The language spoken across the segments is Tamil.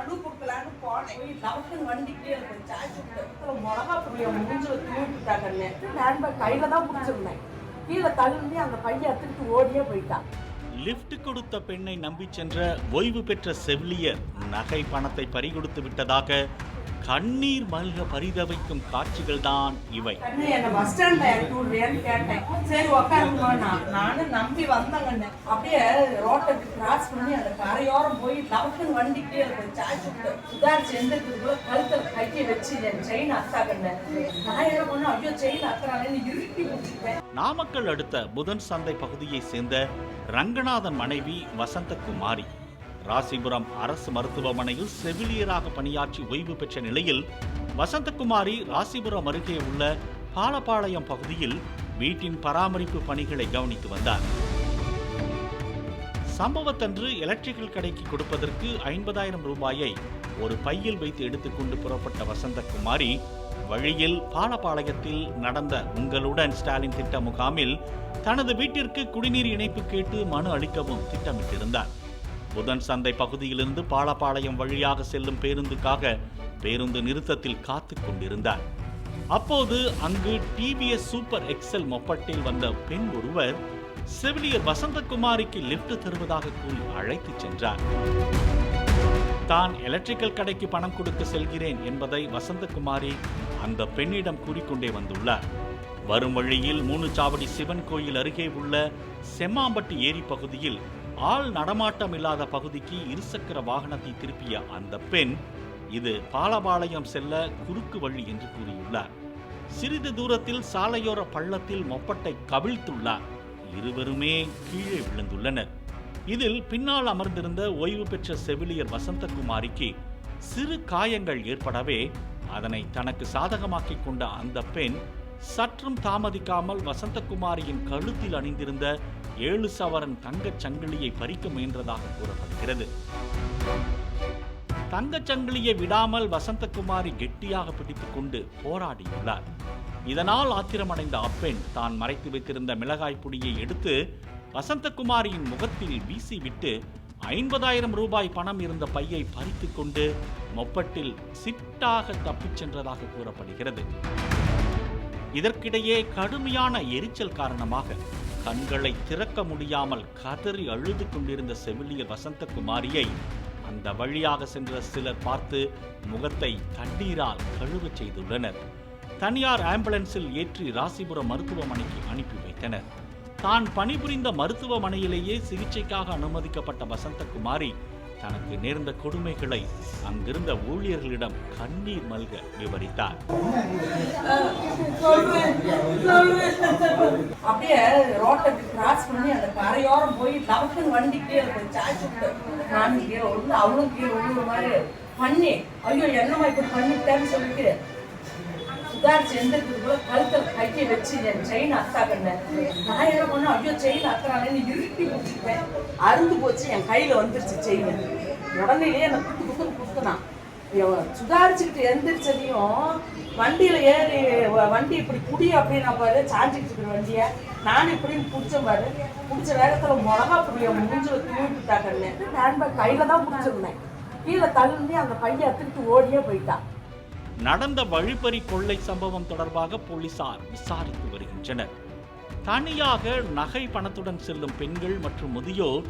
மனு கொடுக்கலான்னு போனேன். போய் வண்டிக்கிட்டே இருக்கும். சார்ஜ் விட்டு மிளகா பொடியை மூஞ்சில தூவிட்டாங்கன்னு ஹேண்ட்பேக் கையில தான் பிடிச்சிருந்தேன். கீழே தள்ளி அந்த பையன் எடுத்துக்கிட்டு ஓடியே போயிட்டான். லிப்ட் கொடுத்த பெண்ணை நம்பி சென்ற ஓய்வு பெற்ற செவிலியர் நகை பணத்தை பறிகொடுத்து விட்டதாக கண்ணீர் மல்க பரிதவிக்கும் காட்சிகள் தான் இவை. கண்ணு என்ன பஸ் ஸ்டாண்ட்ல இறக்கி விடுறியான்னு கேட்டேன். சரி உக்காருங்கம்மா. நான் நானும் நம்பி வந்தேங்கண்ணே அப்படியே ரோட்டை கிராஸ் பண்ணி அந்த கரையோரம் போய் லவக்கன் வண்டிக்கே இருக்கு சார்ஜ் விட்டு சுதாரிச்சு எந்திரத்துக்குள்ள கழுத்துல கையை வச்சு என் செயின் அத்தாக்கண்ணே நான் என்ன பண்ணேன்? ஐயோ செயின் அத்துறாங்கன்னு இருட்டி முடிச்சுட்டேன் நாமக்கல் அடுத்த புதன் சந்தை பகுதியைச் சேர்ந்த ரங்கநாதன் மனைவி வசந்தகுமாரி. ராசிபுரம் அரசு மருத்துவமனையில் செவிலியராக பணியாற்றி ஓய்வு பெற்ற நிலையில் வசந்தகுமாரி ராசிபுரம் அருகே உள்ள பாலப்பாளையம் பகுதியில் வீட்டின் பராமரிப்பு பணிகளை கவனித்து வந்தார். சம்பவத்தன்று எலக்ட்ரிக்கல் கடைக்கு கொடுப்பதற்கு ஐம்பதாயிரம் ரூபாயை ஒரு பையில் வைத்து எடுத்துக்கொண்டு புறப்பட்ட வசந்தகுமாரி வழியில் பாலப்பாளையத்தில் நடந்த உங்களுடன் ஸ்டாலின் திட்ட முகாமில் தனது வீட்டிற்கு குடிநீர் இணைப்பு கேட்டு மனு அளிக்கவும் திட்டமிட்டிருந்தார். புதன் சந்தை பகுதியிலிருந்து பாலப்பாளையம் வழியாக செல்லும் பேருந்துக்காக பேருந்து நிறுத்தத்தில் காத்து கொண்டிருந்தார். அப்போது அங்கு டிவிஎஸ் சூப்பர் எக்ஸல் மொப்பட்டில் வந்த பெண் ஒருவர் செவிலியர் வசந்தகுமாரிக்கு லிஃப்ட் தருவதாக கூறி அழைத்துச் சென்றார். தான் எலக்ட்ரிக்கல் கடைக்கு பணம் கொடுக்க செல்கிறேன் என்பதை வசந்தகுமாரி அந்த பெண்ணிடம் கூறிக்கொண்டே வந்துள்ளார். வரும் வழியில் மூணுச்சாவடி சிவன் கோயில் அருகே உள்ள செம்மாம்பட்டி ஏரி பகுதியில் ஆள் நடமாட்டம் இல்லாத பகுதிக்கு இருசக்கர வாகனத்தை திருப்பிய அந்த பெண் இது பாலபாளையம் செல்ல குறுக்கு வழி என்று கூறியுள்ளார். சிறிது தூரத்தில் சாலையோர பள்ளத்தில் மொப்பட்டை கவிழ்த்துள்ளார். இருவருமே கீழே விழுந்துள்ளனர். இதில் பின்னால் அமர்ந்திருந்த ஓய்வு பெற்ற செவிலியர் வசந்தகுமாரிக்கு சிறு காயங்கள் ஏற்படவே அதனை தனக்கு சாதகமாக்கிக் கொண்ட அந்த பெண் சற்றும் தாமதிக்காமல் வசந்தகுமாரியின் கழுத்தில் அணிந்திருந்த ஏழு சவரன் தங்கச் சங்கிலியை பறிக்க முயன்றதாக கூறப்படுகிறது. தங்கச் சங்கிலியை விடாமல் வசந்தகுமாரி கெட்டியாக பிடித்துக் கொண்டு போராடியுள்ளார். இதனால் ஆத்திரமடைந்த அப்பெண் தான் மறைத்து வைத்திருந்த மிளகாய் பொடியை எடுத்து வசந்தகுமாரியின் முகத்தில் வீசிவிட்டு ஐம்பதாயிரம் ரூபாய் பணம் இருந்த பையை பறித்து கொண்டு மொப்பட்டில் சிட்டாக தப்பிச் சென்றதாக கூறப்படுகிறது. இதற்கிடையே கடுமையான எரிச்சல் காரணமாக கண்களை திறக்க முடியாமல் கதறி அழுது கொண்டிருந்த செவிலியர் வசந்தகுமாரியை அந்த வழியாக சென்ற சிலர் பார்த்து முகத்தை தண்ணீரால் கழுவச் செய்துள்ளனர். தனியார் ஆம்புலன்ஸில் ஏற்றி ராசிபுரம் மருத்துவமனைக்கு அனுப்பி வைத்தனர். தான் பணிபுரிந்த மருத்துவமனையிலேயே சிகிச்சைக்காக அனுமதிக்கப்பட்ட வசந்தகுமாரி தனக்கு நேர்ந்த கொடுமைகளை அங்கிருந்த ஊழியர்களிடம் கண்ணீர் மல்க விவரித்தார். அப்படியே ரோட்டை கிராஸ் பண்ணி அந்த கரையோரம் போய் லவக்கன் வண்டிக்கே இருக்கு சார்ஜ் விட்டு நான் கீழே விழுந்து அவளும் கீழே விழுந்த மாதிரி பண்ணி ஐயோ என்னம்மா இப்படி பண்ணிட்டேன்னு சொல்லிட்டு சுதாரிச்சு எந்திரத்துக்குள்ள கழுத்துல கையை வச்சு என் செயின் அத்தாக்கண்ண நான் என்ன பண்ணேன்? ஐயோ செயின் அத்துறாங்கன்னு இருட்டி முடிச்சுட்டேன். அருந்து போச்சு என் கையில வந்துருச்சு செயின் உடனேயே என்ன குத்து குத்துன்னு குத்துனான். சுதாரிச்சுக்கிட்டு எந்திரிச்சதையும் வண்டியில ஏறி வண்டி இப்படி புடி அப்படின்னா பாரு சாஞ்சிக்கிட்டு இருக்கிற வண்டியை. நான் இப்படின்னு பிடிச்சேன் பாரு. பிடிச்ச வேகத்துல மிளகா புடிய முடிஞ்சு தூக்கிட்டாக்கன்னு ஹேண்ட்பேக் கையில தான் பிடிச்சிருந்தேன். கீழே தள்ளி அந்த பையன் எடுத்துக்கிட்டு ஓடியே போயிட்டான். நடந்த வழிப்பறி கொள்ளை சம்பவம் தொடர்பாக போலீசார் விசாரித்து வருகின்றனர். தனியாக நகை பணத்துடன் செல்லும் பெண்கள் மற்றும் முதியோர்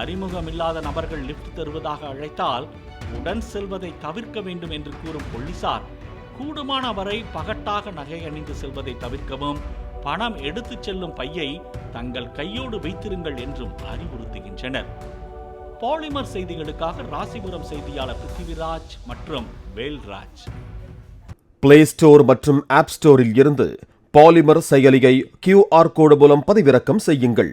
அறிமுகமில்லாத நபர்கள் லிஃப்ட் தருவதாக அழைத்தால் உடன் செல்வதை தவிர்க்க வேண்டும் என்று கூறும் போலீசார் கூடுமான வரை பகட்டாக நகை அணிந்து செல்வதை தவிர்க்கவும் பணம் எடுத்துச் செல்லும் பையை தங்கள் கையோடு வைத்திருங்கள் என்றும் அறிவுறுத்துகின்றனர். பாலிமர் செய்திகளுக்காக ராசிபுரம் செய்தியாளர் பிருத்திவிராஜ் மற்றும் வேல்ராஜ். பிளே ஸ்டோர் மற்றும் ஆப் ஸ்டோரில் இருந்து பாலிமர் செயலியை கியூஆர் கோடு மூலம் பதிவிறக்கம் செய்யுங்கள்.